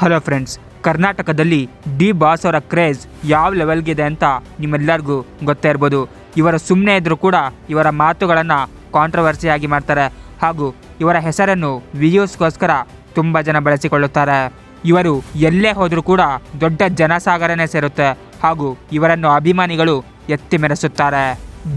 Hello friends ಕರ್ನಾಟಕದಲ್ಲಿ D boss ಅವರ craze ಯಾವ ಲೆವೆಲ್ಗಿದೆ ಅಂತ ನಿಮ್ಮೆಲ್ಲರಿಗೂ ಗೊತ್ತೇ ಇರ್ಬೋದು. ಇವರ ಸುಮ್ಮನೆ ಇದ್ದರೂ ಕೂಡ ಇವರ ಮಾತುಗಳನ್ನು ಕಾಂಟ್ರವರ್ಸಿಯಾಗಿ ಮಾಡ್ತಾರೆ ಹಾಗೂ ಇವರ ಹೆಸರನ್ನು ವಿಡಿಯೋಸ್ಗೋಸ್ಕರ ತುಂಬ ಜನ ಬಳಸಿಕೊಳ್ಳುತ್ತಾರೆ. ಇವರು ಎಲ್ಲೇ ಹೋದರೂ ಕೂಡ ದೊಡ್ಡ ಜನಸಾಗರನೇ ಸೇರುತ್ತೆ ಹಾಗೂ ಇವರನ್ನು ಅಭಿಮಾನಿಗಳು ಎತ್ತಿ ಮೆರೆಸುತ್ತಾರೆ.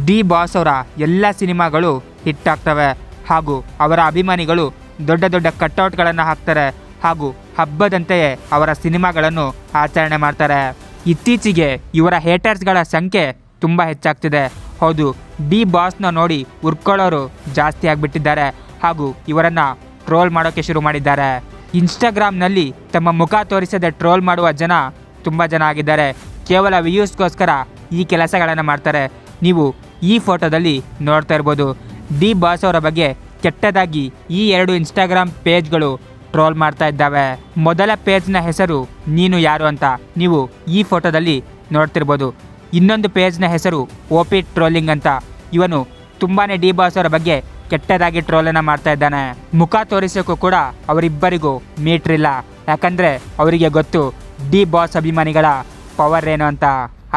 ಡಿ ಬಾಸ್ ಅವರ ಎಲ್ಲ ಸಿನಿಮಾಗಳು ಹಿಟ್ ಆಗ್ತವೆ ಹಾಗೂ ಅವರ ಅಭಿಮಾನಿಗಳು ದೊಡ್ಡ ದೊಡ್ಡ ಕಟ್ಔಟ್ಗಳನ್ನು ಹಾಕ್ತಾರೆ ಹಾಗೂ ಹಬ್ಬದಂತೆಯೇ ಅವರ ಸಿನಿಮಾಗಳನ್ನು ಆಚರಣೆ ಮಾಡ್ತಾರೆ. ಇತ್ತೀಚೆಗೆ ಇವರ ಹೇಟರ್ಸ್ಗಳ ಸಂಖ್ಯೆ ತುಂಬ ಹೆಚ್ಚಾಗ್ತಿದೆ. ಹೌದು, ಡಿ ಬಾಸ್ನ ನೋಡಿ ಉರ್ಕೊಳ್ಳೋರು ಜಾಸ್ತಿ ಆಗಿಬಿಟ್ಟಿದ್ದಾರೆ ಹಾಗೂ ಇವರನ್ನು ಟ್ರೋಲ್ ಮಾಡೋಕ್ಕೆ ಶುರು ಮಾಡಿದ್ದಾರೆ. ಇನ್ಸ್ಟಾಗ್ರಾಮ್ನಲ್ಲಿ ತಮ್ಮ ಮುಖ ತೋರಿಸದೆ ಟ್ರೋಲ್ ಮಾಡುವ ಜನ ತುಂಬ ಜನ ಆಗಿದ್ದಾರೆ. ಕೇವಲ ವ್ಯೂಸ್ಗೋಸ್ಕರ ಈ ಕೆಲಸಗಳನ್ನು ಮಾಡ್ತಾರೆ. ನೀವು ಈ ಫೋಟೋದಲ್ಲಿ ನೋಡ್ತಾ ಇರ್ಬೋದು. ಡಿ ಬಾಸ್ ಅವರ ಬಗ್ಗೆ ಕೆಟ್ಟದಾಗಿ ಈ ಎರಡು ಇನ್ಸ್ಟಾಗ್ರಾಮ್ ಪೇಜ್ಗಳು ಟ್ರೋಲ್ ಮಾಡ್ತಾ ಇದ್ದಾವೆ. ಮೊದಲ ಪೇಜ್ನ ಹೆಸರು ನೀನು ಯಾರು ಅಂತ ನೀವು ಈ ಫೋಟೋದಲ್ಲಿ ನೋಡ್ತಿರ್ಬೋದು. ಇನ್ನೊಂದು ಪೇಜ್ನ ಹೆಸರು ಓಪಿ ಟ್ರೋಲಿಂಗ್ ಅಂತ. ಇವನು ತುಂಬಾ ಡಿ ಬಾಸ್ ಅವರ ಬಗ್ಗೆ ಕೆಟ್ಟದಾಗಿ ಟ್ರೋಲನ್ನು ಮಾಡ್ತಾ ಇದ್ದಾನೆ. ಮುಖ ತೋರಿಸೋಕ್ಕೂ ಕೂಡ ಅವರಿಬ್ಬರಿಗೂ ಮೀಟ್ರಿಲ್ಲ ಯಾಕಂದರೆ ಅವರಿಗೆ ಗೊತ್ತು ಡಿ ಬಾಸ್ ಅಭಿಮಾನಿಗಳ ಪವರ್ ಏನು ಅಂತ.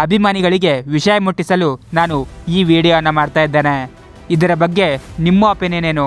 ಅಭಿಮಾನಿಗಳಿಗೆ ವಿಷಯ ಮುಟ್ಟಿಸಲು ನಾನು ಈ ವಿಡಿಯೋನ ಮಾಡ್ತಾ ಇದ್ದೇನೆ. ಇದರ ಬಗ್ಗೆ ನಿಮ್ಮ ಒಪಿನಿಯನ್ ಏನು?